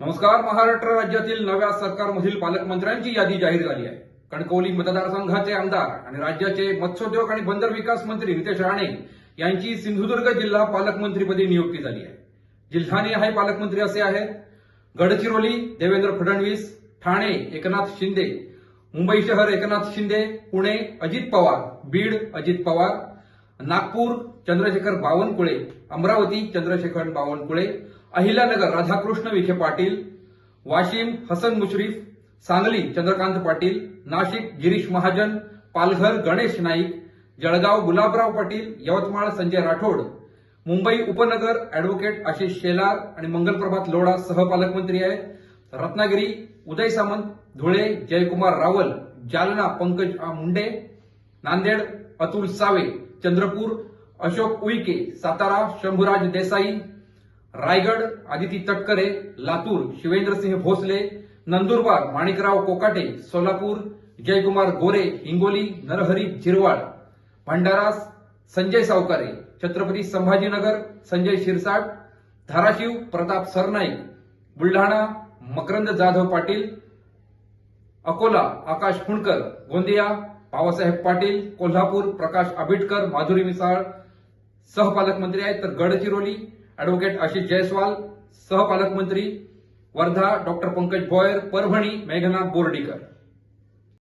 नमस्कार महाराष्ट्र राज्यातील नव्या सरकारमधील पालकमंत्र्यांची यादी जाहीर झाली आहे. कणकवली मतदारसंघाचे आमदार आणि राज्याचे मत्स्योद्योग आणि बंदर विकास मंत्री नितेश राणे यांची सिंधुदुर्ग जिल्हा पालकमंत्रीपदी नियुक्ती झाली आहे. जिल्हानिहाय पालकमंत्री असे आहेत गडचिरोली देवेंद्र फडणवीस ठाणे एकनाथ शिंदे मुंबई शहर एकनाथ शिंदे पुणे अजित पवार बीड अजित पवार नागपूर चंद्रशेखर बावनकुळे अमरावती चंद्रशेखर बावनकुळे अहिल्यानगर राधाकृष्ण विखे पाटील वाशिम हसन मुश्रीफ सांगली चंद्रकांत पाटील नाशिक गिरीश महाजन पालघर गणेश नाईक जळगाव गुलाबराव पाटील यवतमाळ संजय राठोड मुंबई उपनगर अॅडव्होकेट आशिष शेलार आणि मंगलप्रभात लोढा सहपालकमंत्री आहेत. रत्नागिरी उदय सामंत धुळे जयकुमार रावल जालना पंकज मुंडे नांदेड अतुल सावे चंद्रपूर अशोक उईके सातारा शंभूराज देसाई रायगड आदिती तटकरे लातूर शिवेंद्रसिंह भोसले नंदुरबार माणिकराव कोकाटे सोलापूर जयकुमार गोरे हिंगोली नरहरी झिरवाळ भंडारा संजय सावकारे छत्रपती संभाजीनगर संजय शिरसाट धाराशिव प्रताप सरनाईक बुलढाणा मकरंद जाधव पाटील अकोला आकाश फुंडकर गोंदिया बाबासाहेब पाटील कोल्हापूर प्रकाश आबिटकर माधुरी मिसाळ सहपालकमंत्री आहेत. तर गडचिरोली अॅडव्होकेट आशिष जयस्वाल सहपालकमंत्री वर्धा डॉक्टर पंकज भोयर परभणी मेघनाथ बोर्डीकर.